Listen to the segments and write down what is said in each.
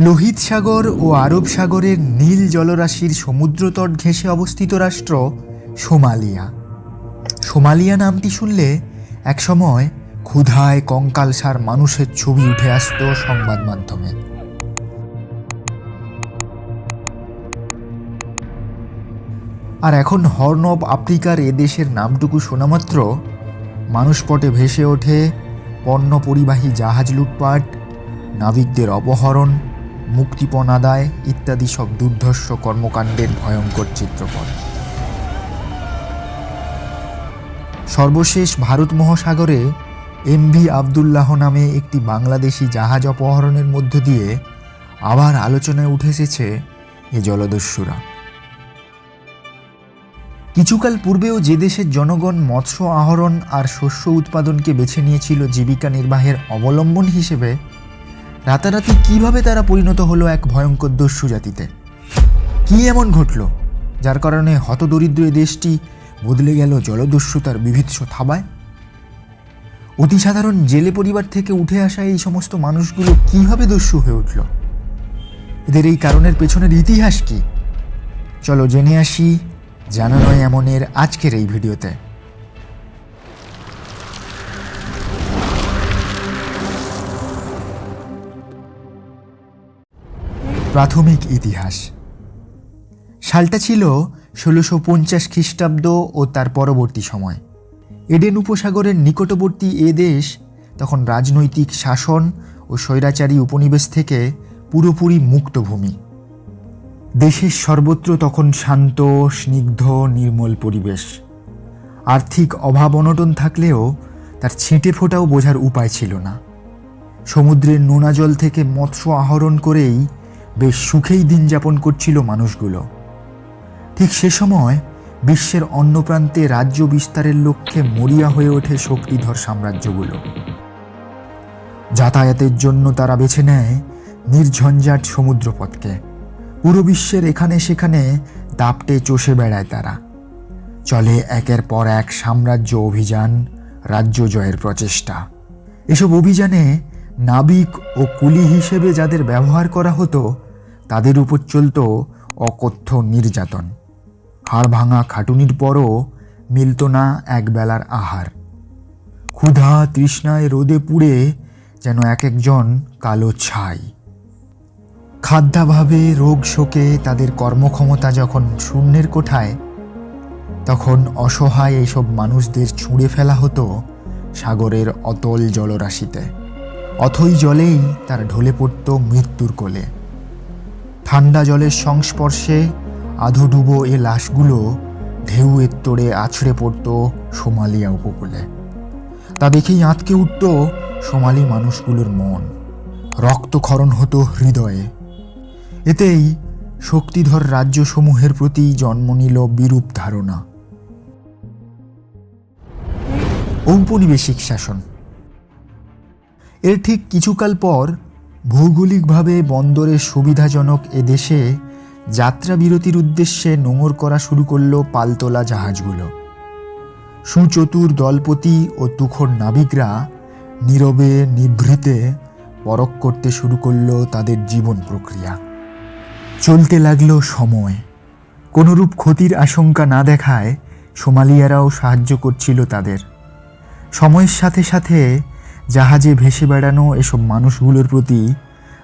লোহিত সাগর ও আরব সাগরের নীল জলরাশির সমুদ্রতট ঘেঁষে অবস্থিত রাষ্ট্র সোমালিয়া। সোমালিয়া নামটি শুনলে একসময় ক্ষুধায় কঙ্কালসার মানুষের ছবি উঠে আসতো সংবাদ মাধ্যমে। আর এখন হর্ন অব আফ্রিকার এ দেশের নামটুকু শোনামাত্র। মানুষপটে ভেসে ওঠে পণ্য পরিবাহী জাহাজ লুটপাট, নাবিকদের অপহরণ মুক্তিপণ আদায় ইত্যাদি সব দুর্ধর্ষ কর্মকাণ্ডের ভয়ঙ্কর চিত্রপট সর্বশেষ ভারত মহাসাগরে এমভি আবদুল্লাহ নামে একটি বাংলাদেশি জাহাজ অপহরণের মধ্য দিয়ে আবার আলোচনায় উঠে এসেছে এ জলদস্যুরা। কিছুকাল পূর্বেও যে দেশের জনগণ মৎস্য আহরণ আর শস্য উৎপাদনকে বেছে নিয়েছিল জীবিকা নির্বাহের অবলম্বন হিসেবে রাতারাতি কীভাবে তারা পরিণত হলো এক ভয়ঙ্কর দস্যু জাতিতে? কি এমন ঘটল? যার কারণে হতদরিদ্র দেশটি বদলে গেল জলদস্যুতার বিভৎস থাবায়? অতি সাধারণ জেলে পরিবার থেকে উঠে আসা এই সমস্ত মানুষগুলো কীভাবে দস্যু হয়ে উঠল? এদের এই কারণের পেছনের ইতিহাস কি? চলো জেনে আসি জানা নয় এমনের আজকের এই ভিডিওতে। প্রাথমিক ইতিহাস। সালটা ছিল ষোলোশো পঞ্চাশ খ্রিস্টাব্দ ও তার পরবর্তী সময়। এডেন উপসাগরের নিকটবর্তী এ দেশ তখন রাজনৈতিক শাসন ও স্বৈরাচারী উপনিবেশ থেকে পুরোপুরি মুক্ত ভূমি দেশের সর্বত্র তখন শান্ত, স্নিগ্ধ, নির্মল পরিবেশ। আর্থিক অভাব অনটন থাকলেও তার ছিটে ফোটাও বোঝার উপায় ছিল না। সমুদ্রের নোনা জল থেকে মৎস্য আহরণ করেই বেশ সুখেই দিন যাপন করছিল মানুষগুলো। ঠিক সে সময় বিশ্বের অন্য প্রান্তে রাজ্য বিস্তারের লক্ষ্যে মরিয়া হয়ে ওঠে শক্তিধর সাম্রাজ্যগুলো। যাতায়াতের জন্য তারা বেছে নেয় নির্ঝঞ্ঝাট সমুদ্রপথকে। পুরো বিশ্বের এখানে সেখানে দাপটে চষে বেড়ায় তারা। চলে একের পর এক সাম্রাজ্য অভিযান, রাজ্য জয়ের প্রচেষ্টা। এসব অভিযানে নাবিক ও কুলি হিসেবে যাদের ব্যবহার করা হতো, তাদের উপর চলত অকথ্য নির্যাতন। হাড় ভাঙা খাটুনির পরও মিলত না একবেলার আহার। ক্ষুধা তৃষ্ণায় রোদে পুড়ে যেন এক একজন কালো ছাই। খাদ্যাভাবে রোগ শোকে তাদের কর্মক্ষমতা যখন শূন্যের কোঠায়, তখন অসহায় এসব মানুষদের ছুঁড়ে ফেলা হতো সাগরের অতল জলরাশিতে। অথই জলেই তার ঢলে পড়ত মৃত্যুর কোলে। ঠান্ডা জলের সংস্পর্শে আধুডুবো এ লাশগুলো ঢেউয়ের তোড়ে আছড়ে পড়ত সোমালিয়া উপকূলে। তা দেখেই আঁতকে উঠত সোমালি মানুষগুলোর মন। রক্তক্ষরণ হতো হৃদয়ে। এতেই শক্তিধর রাজ্যসমূহের প্রতি জন্ম নিল বিরূপ ধারণা। ঔপনিবেশিক শাসন। এর ঠিক কিছুকাল পর ভৌগোলিকভাবে বন্দরের সুবিধাজনক এদেশে যাত্রা বিরতির উদ্দেশ্যে নোঙর করা শুরু করল পালতোলা জাহাজগুলো। সুচতুর দলপতি ও তুখর নাবিকরা নীরবে, নিভৃতে পরখ করতে শুরু করল তাদের জীবন প্রক্রিয়া। চলতে লাগল সময়। কোনোরূপ ক্ষতির আশঙ্কা না দেখায় সোমালিয়ারাও সাহায্য করছিল তাদের। সময়ের সাথে সাথে জাহাজে ভেসে বেড়ানো এসব মানুষগুলোর প্রতি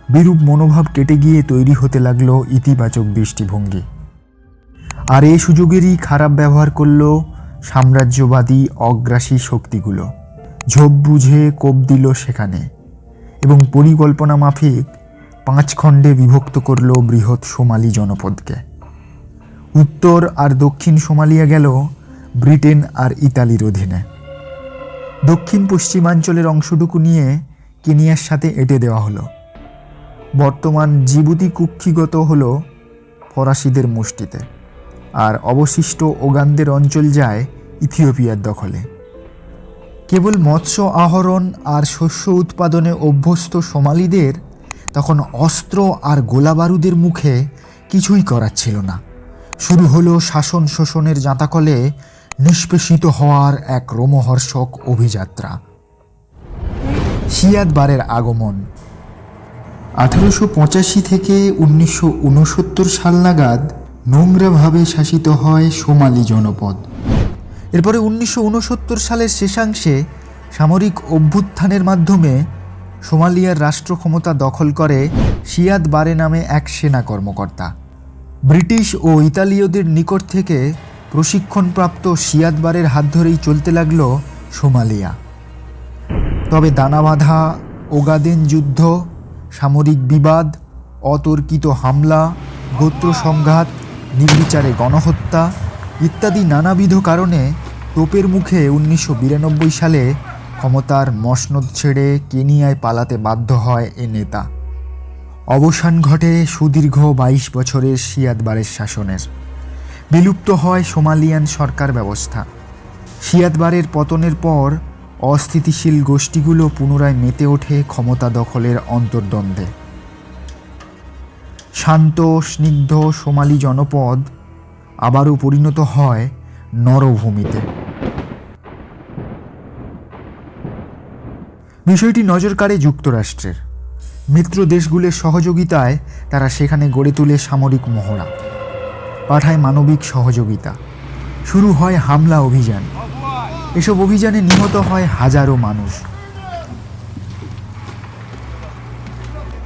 বিরূপ মনোভাব কেটে গিয়ে তৈরি হতে লাগল ইতিবাচক দৃষ্টিভঙ্গি। আর এই সুযোগেরই খারাপ ব্যবহার করল সাম্রাজ্যবাদী অগ্রাসী শক্তিগুলো। ঝোপ বুঝে কোপ দিল সেখানে এবং পরিকল্পনা মাফিক পাঁচ খণ্ডে বিভক্ত করল বৃহৎ সোমালি জনপদকে। উত্তর আর দক্ষিণ সোমালিয়া গেল ব্রিটেন আর ইতালির অধীনে। দক্ষিণ পশ্চিমাঞ্চলের অংশটুকু নিয়ে কেনিয়ার সাথে এঁটে দেওয়া হলো। বর্তমান জিবুতি কুক্ষিগত হল ফরাসিদের মুষ্টিতে, আর অবশিষ্ট ওগানদের অঞ্চল যায় ইথিওপিয়ার দখলে। কেবল মৎস্য আহরণ আর শস্য উৎপাদনে অভ্যস্ত সোমালিদের, তখন অস্ত্র আর গোলাবারুদের মুখে কিছুই করার ছিল না। শুরু হলো শাসন শোষণের জাঁতাকলে নিষ্পেষিত হওয়ার এক রোমহর্ষক অভিযাত্রা। শিয়াদবারের আগমন। আঠারোশো পঁচাশি থেকে উনিশশো উনসত্তর সাল নাগাদ নোংরাভাবে শাসিত হয় সোমালি জনপদ। এরপরে উনিশশো উনসত্তর সালের শেষাংশে সামরিক অভ্যুত্থানের মাধ্যমে সোমালিয়ার রাষ্ট্র ক্ষমতা দখল করে সিয়াদ বারে নামে এক সেনা কর্মকর্তা। ব্রিটিশ ও ইতালীয়দের নিকট থেকে প্রশিক্ষণপ্রাপ্ত সিয়াদ বারের হাত ধরেই চলতে লাগল সোমালিয়া। তবে দানাবাঁধা, ওগাদেন যুদ্ধ, সামরিক বিবাদ, অতর্কিত হামলা, গোত্র সংঘাত, নির্বিচারে গণহত্যা ইত্যাদি নানাবিধ কারণে তোপের মুখে উনিশশো বিরানব্বই সালে ক্ষমতার মসনদ ছেড়ে কেনিয়ায় পালাতে বাধ্য হয় এ নেতা। অবসান ঘটে সুদীর্ঘ বাইশ বছরের সিয়াদবারের শাসনের। বিলুপ্ত হয় সোমালিয়ান সরকার ব্যবস্থা। সিয়াদবারের পতনের পর অস্থিতিশীল গোষ্ঠীগুলো পুনরায় মেতে ওঠে ক্ষমতা দখলের অন্তর্দ্বন্দ্বে। শান্ত, স্নিগ্ধ সোমালি জনপদ আবারও পরিণত হয় নরভূমিতে। বিষয়টি নজর কাড়ে যুক্তরাষ্ট্রের। মিত্র দেশগুলোর সহযোগিতায় তারা সেখানে গড়ে তোলে সামরিক মহড়া পাঠায় মানবিক সহযোগিতা। শুরু হয় হামলা অভিযান। এসব অভিযানে নিহত হয় হাজারো মানুষ।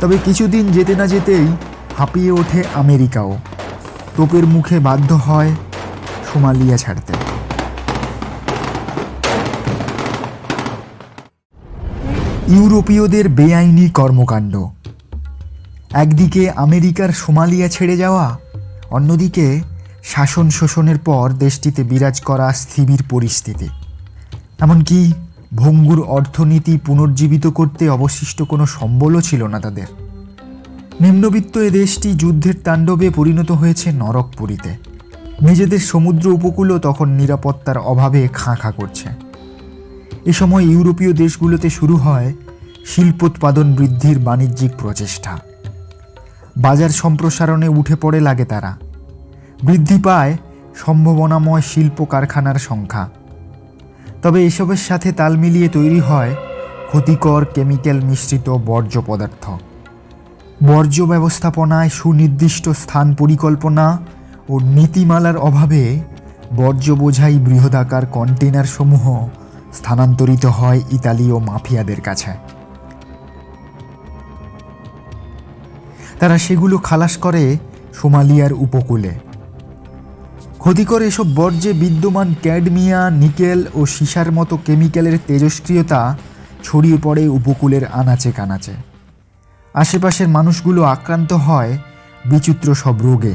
তবে কিছুদিন যেতে না যেতেই হাঁপিয়ে ওঠে আমেরিকাও। তোপের মুখে বাধ্য হয় সোমালিয়া ছাড়তে। ইউরোপীয়দের বেআইনি কর্মকাণ্ড। একদিকে আমেরিকার সোমালিয়া ছেড়ে যাওয়া অন্যদিকে, শাসন শোষণের পর দেশটিতে বিরাজ করা স্থিবির পরিস্থিতি। এমনকি ভঙ্গুর অর্থনীতি পুনর্জীবিত করতে অবশিষ্ট কোনো সম্বলও ছিল না তাদের। নিম্নবিত্ত এ দেশটি যুদ্ধের তাণ্ডবে পরিণত হয়েছে নরকপুরীতে। নিজেদের সমুদ্র উপকূলও তখন নিরাপত্তার অভাবে খাঁ খাঁ করছে। এ সময় ইউরোপীয় দেশগুলোতে শুরু হয় শিল্পোৎপাদন বৃদ্ধির বাণিজ্যিক প্রচেষ্টা। বাজার সম্প্রসারণে উঠে পড়ে লাগে তারা। বৃদ্ধি পায় সম্ভাবনাময় শিল্প কারখানার সংখ্যা। তবে এসবের সাথে তাল মিলিয়ে তৈরি হয় ক্ষতিকর কেমিক্যাল মিশ্রিত বর্জ্য পদার্থ। বর্জ্য ব্যবস্থাপনায় সুনির্দিষ্ট স্থান পরিকল্পনা ও নীতিমালার অভাবে বর্জ্য বোঝাই বৃহদাকার কন্টেনার সমূহ স্থানান্তরিত হয় ইতালীয় মাফিয়াদের কাছে। তারা সেগুলো খালাস করে সোমালিয়ার উপকূলে। ক্ষতিকর এসব বর্জ্যে বিদ্যমান ক্যাডমিয়া, নিকেল ও সীসার মতো কেমিক্যালের তেজস্ক্রিয়তা ছড়িয়ে পড়ে উপকূলের আনাচে কানাচে। আশেপাশের মানুষগুলো আক্রান্ত হয় বিচিত্র সব রোগে।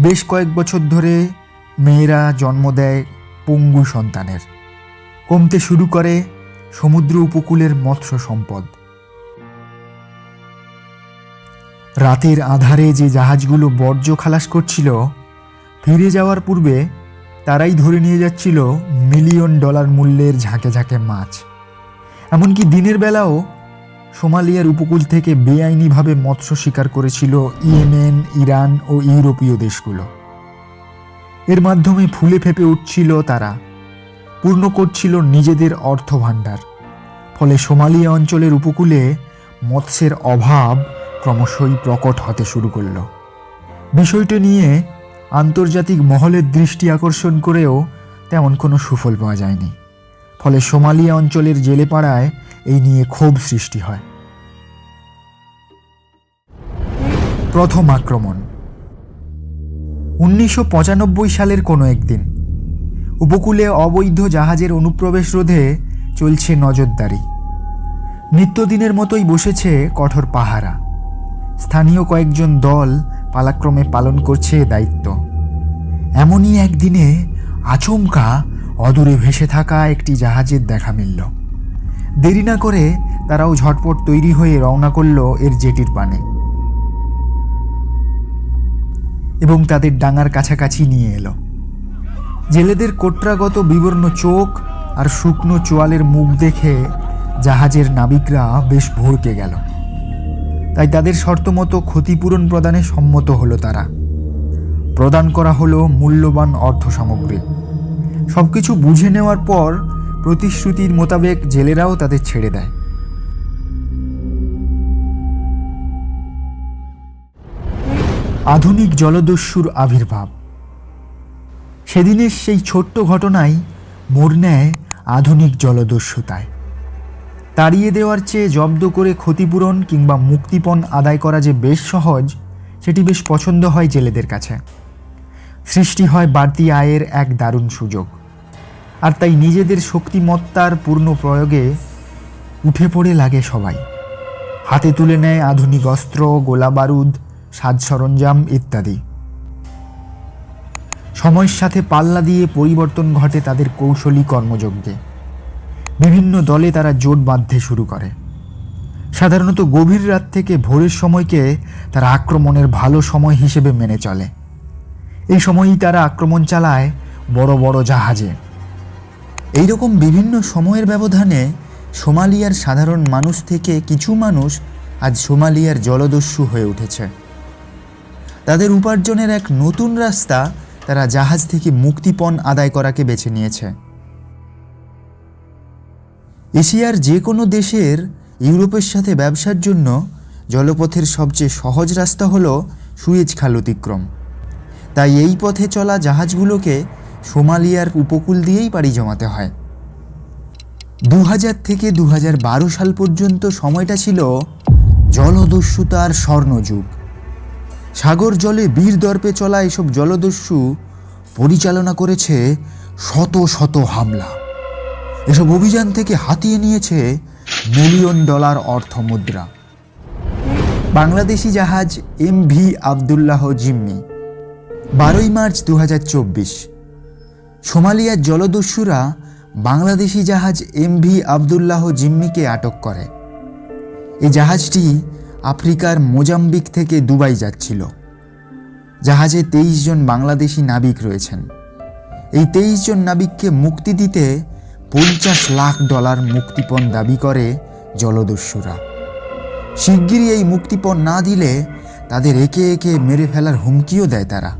বেশ কয়েক বছর ধরে মেয়েরা জন্ম দেয় পঙ্গু সন্তানের। কমতে শুরু করে সমুদ্র উপকূলের মৎস্য সম্পদ। রাতের আধারে যে জাহাজগুলো বর্জ্য খালাস করছিল, ফিরে যাওয়ার পূর্বে তারাই ধরে নিয়ে যাচ্ছিল মিলিয়ন ডলার মূল্যের ঝাঁকে ঝাঁকে মাছ। এমনকি দিনের বেলাও সোমালিয়ার উপকূল থেকে বেআইনিভাবে মৎস্য শিকার করেছিল ইয়েমেন, ইরান ও ইউরোপীয় দেশগুলো। এর মাধ্যমে ফুলে ফেপে উঠছিল তারা, পূর্ণ করছিল নিজেদের অর্থ ভাণ্ডার ফলে সোমালিয়া অঞ্চলের উপকূলে মৎস্যের অভাব ক্রমশই প্রকট হতে শুরু করল। বিষয়টি নিয়ে আন্তর্জাতিক মহলের দৃষ্টি আকর্ষণ করেও তেমন কোনো সুফল পাওয়া যায়নি। ফলে সোমালিয়া অঞ্চলের জেলেপাড়ায় এই নিয়ে ক্ষোভ সৃষ্টি হয়। প্রথম আক্রমণ। উনিশশো পঁচানব্বই সালের কোনো একদিন উপকূলে অবৈধ জাহাজের অনুপ্রবেশ রোধে চলছে নজরদারি। নিত্যদিনের মতোই বসেছে কঠোর পাহারা। স্থানীয় কয়েকজন দল পালাক্রমে পালন করছে দায়িত্ব। এমনই একদিনে আচমকা অদূরে ভেসে থাকা একটি জাহাজের দেখা মিলল। দেরি না করে তারাও ঝটপট তৈরি হয়ে রওনা করল এর জেটির পানে। এবং তাদের ডাঙার কাছাকাছি নিয়ে এলো। জেলেদের কোটরাগত বিবর্ণ চোখ আর শুকনো চোয়ালের মুখ দেখে জাহাজের নাবিকরা বেশ ভড়কে গেল। তাই তাদের শর্তমতো ক্ষতিপূরণ প্রদানে সম্মত হলো তারা। প্রদান করা হলো মূল্যবান অর্থ সামগ্রী। সব কিছু বুঝে নেওয়ার পর প্রতিশ্রুতির মোতাবেক জেলেরাও তাদের ছেড়ে দেয়। আধুনিক জলদস্যুর আবির্ভাব। সেদিনের সেই ছোট্ট ঘটনাই মোড় নেয় আধুনিক জলদস্যুতায়। তাড়িয়ে দেওয়ার চেয়ে জব্দ করে ক্ষতিপূরণ কিংবা মুক্তিপণ আদায় করা যে বেশ সহজ, সেটি বেশ পছন্দ হয় জেলেদের কাছে। সৃষ্টি হয় বাড়তি আয়ের এক দারুণ সুযোগ। আর তাই নিজেদের শক্তিমত্তার পূর্ণ প্রয়োগে উঠে পড়ে লাগে সবাই। হাতে তুলে নেয় আধুনিক অস্ত্র, গোলা বারুদ, সাজ সরঞ্জাম ইত্যাদি। সময়ের সাথে পাল্লা দিয়ে পরিবর্তন ঘটে তাদের কৌশলী কর্মযজ্ঞে। বিভিন্ন দলে তারা জোট বাঁধতে শুরু করে। সাধারণত গভীর রাত থেকে ভোরের সময়কে তারা আক্রমণের ভালো সময় হিসেবে মেনে চলে। এই সময়ই তারা আক্রমণ চালায় বড় বড় জাহাজে। এইরকম বিভিন্ন সময়ের ব্যবধানে সোমালিয়ার সাধারণ মানুষ থেকে কিছু মানুষ আজ সোমালিয়ার জলদস্যু হয়ে উঠেছে। তাদের উপার্জনের এক নতুন রাস্তা তারা জাহাজ থেকে মুক্তিপণ আদায় করাকে বেছে নিয়েছে। এশিয়ার যে কোনো দেশের ইউরোপের সাথে ব্যবসার জন্য জলপথের সবচেয়ে সহজ রাস্তা হলো সুয়েজ খাল অতিক্রম। তাই এই পথে চলা জাহাজগুলোকে সোমালিয়ার উপকূল দিয়েই পাড়ি জমাতে হয়। দু হাজার থেকে দু হাজার বারো সাল পর্যন্ত সময়টা ছিল জলদস্যুতার স্বর্ণযুগ। সাগর জলে বীর দর্পে চলা এসব জলদস্যু পরিচালনা করেছে শত শত হামলা। এসব অভিযান থেকে হাতিয়ে নিয়েছে মিলিয়ন ডলার অর্থ মুদ্রা। বাংলাদেশি জাহাজ এম ভি আবদুল্লাহ জিম্মি, বারোই মার্চ দুহাজার চব্বিশ। সোমালিয়ার জলদস্যুরা বাংলাদেশি জাহাজ এম ভি আবদুল্লাহ জিম্মিকে আটক করে। এই জাহাজটি আফ্রিকার মোজাম্বিক থেকে দুবাই যাচ্ছিল। জাহাজে তেইশ জন বাংলাদেশি নাবিক রয়েছেন। এই তেইশ জন নাবিককে মুক্তি দিতে পঞ্চাশ লাখ ডলার মুক্তিপণ দাবি করে জলদস্যুরা। শিগগিরই এই মুক্তিপণ না দিলে তাদের একে একে মেরে ফেলার হুমকিও দেয় তারা।